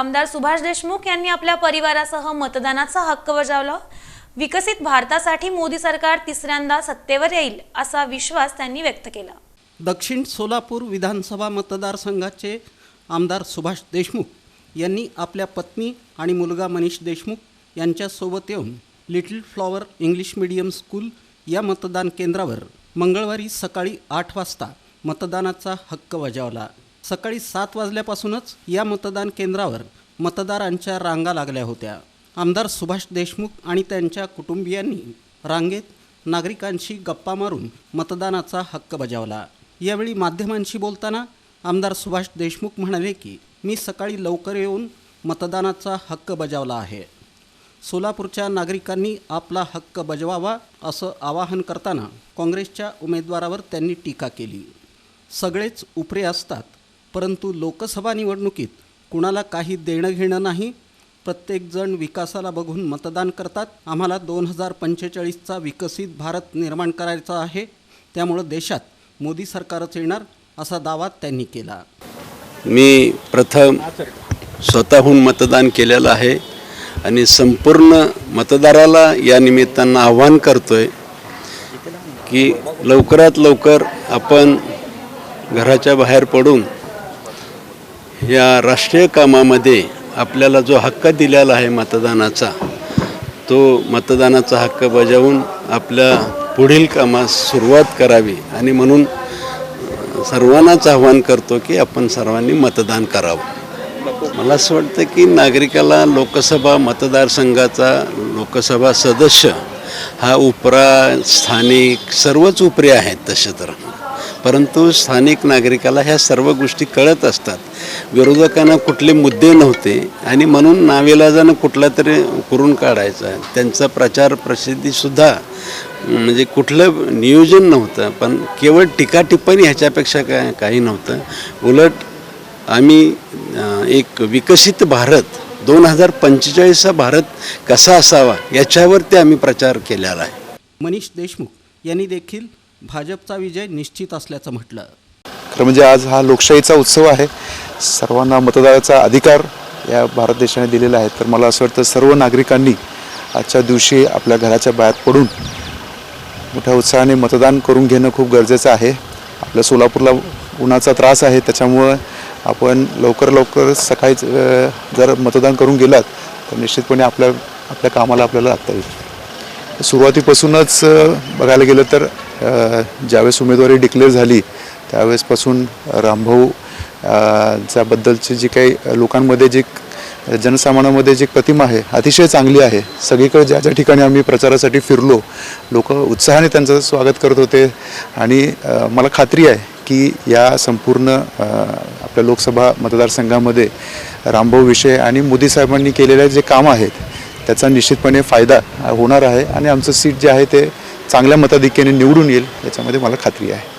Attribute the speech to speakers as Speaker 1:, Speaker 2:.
Speaker 1: आमदार सुभाष देशमुख यांनी आपल्या परिवारासह मतदानाचा हक्क बजावला. विकसित भारतासाठी मोदी सरकार तिसऱ्यांदा सत्तेवर येईल असा विश्वास त्यांनी व्यक्त केला.
Speaker 2: दक्षिण सोलापूर विधानसभा मतदारसंघाचे आमदार सुभाष देशमुख यांनी आपल्या पत्नी आणि मुलगा मनीष देशमुख यांच्यासोबत येऊन Little Flower English Medium School या मतदान केंद्रावर मंगळवारी सकाळी आठ वाजता मतदानाचा हक्क बजावला. सकाळी सात वाजल्यापासूनच या मतदान केंद्रावर मतदारांच्या रांगा लागल्या होत्या. आमदार सुभाष देशमुख आणि त्यांच्या कुटुंबियांनी रांगेत नागरिकांशी गप्पा मारून मतदानाचा हक्क बजावला. यावेळी माध्यमांशी बोलताना आमदार सुभाष देशमुख म्हणाले की मी सकाळी लवकर येऊन मतदानाचा हक्क बजावला आहे. सोलापूरच्या नागरिकांनी आपला हक्क बजवावा असं आवाहन करताना काँग्रेसच्या उमेदवारावर त्यांनी टीका केली. सगळेच उपरे असतात परंतु लोकसभा निवडणुकीत कुणाला काही देणं घेणं नाही. प्रत्येकजण विकासाला बघून मतदान करतात. आम्हाला दोन हजार पंचेचाळीसचा विकसित भारत निर्माण करायचा आहे. त्यामुळं देशात मोदी सरकारच येणार असा दावा त्यांनी केला.
Speaker 3: मी प्रथम स्वतःहून मतदान केलेलं आहे आणि संपूर्ण मतदाराला या निमित्तानं आव्हान करतोय की लवकरात लवकर आपण घराच्या बाहेर पडून या राष्ट्रीय कामामध्ये आपल्याला जो हक्क दिलेला आहे मतदानाचा तो मतदानाचा हक्क बजावून आपल्या पुढील कामास सुरुवात करावी आणि म्हणून सर्वांनाच आव्हान करतो की आपण सर्वांनी मतदान करावं. मला असं वाटतं की नागरिकाला लोकसभा मतदारसंघाचा लोकसभा सदस्य हा उपरा स्थानिक सर्वच उपरे आहेत तसे तर. परंतु स्थानिक नागरिकाला ह्या सर्व गोष्टी कळत असतात. विरोधकांना कुठले मुद्दे नव्हते आणि म्हणून नावेलाजानं कुठला तरी करून काढायचा. त्यांचा प्रचार प्रसिद्धीसुद्धा म्हणजे कुठलं नियोजन नव्हतं पण केवळ टीका टिप्पणी ह्याच्यापेक्षा काय काही नव्हतं. उलट आम्ही एक विकसित भारत दोन हजार पंचेचाळीसचा भारत कसा असावा याच्यावरती आम्ही प्रचार केलेला आहे.
Speaker 2: मनीष देशमुख यांनी देखील भाजपचा विजय निश्चित असल्याचं म्हटलं.
Speaker 4: खरं म्हणजे आज हा लोकशाहीचा उत्सव आहे. सर्वांना मतदाराचा अधिकार या भारत देशाने दिलेला आहे. तर मला असं वाटतं सर्व नागरिकांनी आजच्या दिवशी आपल्या घराच्या बाहेर पडून मोठ्या उत्साहाने मतदान करून घेणं खूप गरजेचं आहे. आपल्या सोलापूरला उन्हाचा त्रास आहे त्याच्यामुळं आपण लवकर लवकर सकाळीच जर मतदान करून गेलात तर निश्चितपणे आपल्या आपल्या कामाला आपल्याला लागता येईल. सुरुवातीपासूनच बघायला गेलं तर ज्यावेळेस उमेदवारी डिक्लेअर झाली त्यावेळेसपासून रामभाऊ अ, जी काही लोकांमध्ये जी जनसामान्यामध्ये जी प्रतिमा आहे अतिशय चांगली आहे. सगळीकडे ज्या ज्या ठिकाणी आम्ही प्रचारासाठी फिरलो लोक उत्साहाने त्यांचं स्वागत करत होते. आणि मला खात्री आहे की या संपूर्ण आपल्या लोकसभा मतदारसंघामध्ये रामभाऊ विषय आणि मोदी साहेबांनी केलेले जे काम आहेत त्याचा निश्चितपणे फायदा होणार आहे. आणि आमचं सीट जे आहे ते चांगल्या मताधिक्याने निवडून येईल याच्यामध्ये मला खात्री आहे.